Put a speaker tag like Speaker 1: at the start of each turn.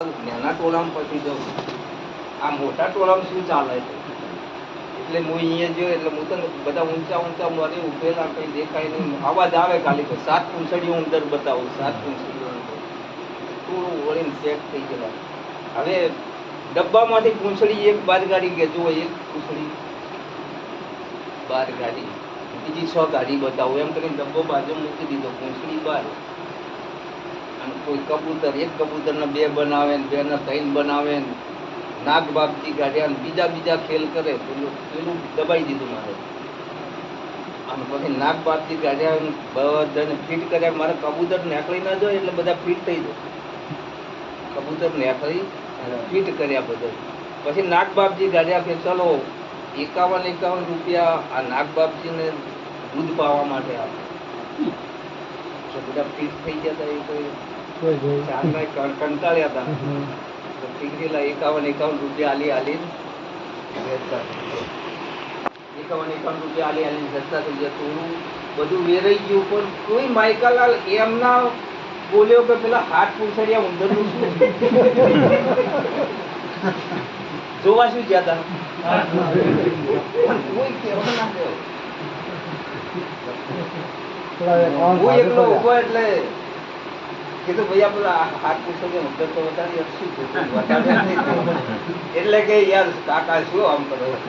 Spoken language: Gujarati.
Speaker 1: નાના ટોળામાં પછી જવું આ મોટા ટોળામાં શું ચાલે છે? એટલે હું અહીંયા જો એટલે હું તને બધા ઊંચા ઊંચા મને ઉભેલા કંઈ દેખાય નહીં. અવાજ આવે ખાલી તો સાત પૂંછડીઓ અંદર બતાવું, સાત પૂંછડીઓ થોડું વળીને સેટ થઈ ગયેલા. હવે ડબ્બામાંથી પૂંછડી એક બાર ગાડી કે જુઓ, એક પૂંછડી, બાર ગાડી. બીજી છ ગાડી બતાવું. એમ કરીને ડબ્બો બાજુ મૂકી દીધો, પૂંછડી બાર. કોઈ કબૂતર, એક કબૂતરને બે બનાવે ને બેને ત્રણ બનાવે ને નાગ બાપથી કાઢ્યા બીજા બીજા ખેલ કરે, પેલું પેલું દબાઈ દીધું મારે. અને પછી નાગ બાપથી કાઢ્યા બધાને ફિટ કર્યા. મારે કબૂતર નેકળી ના જાય એટલે બધા ફિટ થઈ જાય. કબૂતર નેકળી ફિટ કર્યા બધા. પછી નાગ બાપજી કાઢ્યા કે ચલો, એકાવન એકાવન રૂપિયા આ નાગ બાપજીને દૂધ પાવા માટે આપે. બધા ફિટ થઈ ગયા હતા એ કોઈ કંટાળ્યા હતા. ટીકરીલા એકાવન એકાવન રૂપિયા આલી આલી વેચતા એકાવન એકાવન રૂપિયા આલી આલી જતા થઈ ગયા થોડું બધું વેરાઈ ગયું પણ કોઈ માઇકાલાલ એમના બોલ્યો કે પેલા હાથ પૂછડ્યા ઉંદરનું શું? જોવા શું ગયા હતા કોઈ કહેવા ના
Speaker 2: થોડા
Speaker 1: હું એકલો ઊભો એટલે કીધું ભાઈ આપણે હાથ પૂછડ્યા ઉંદર તો વધારે. એટલે કે યાર કાકા શું આમ કરો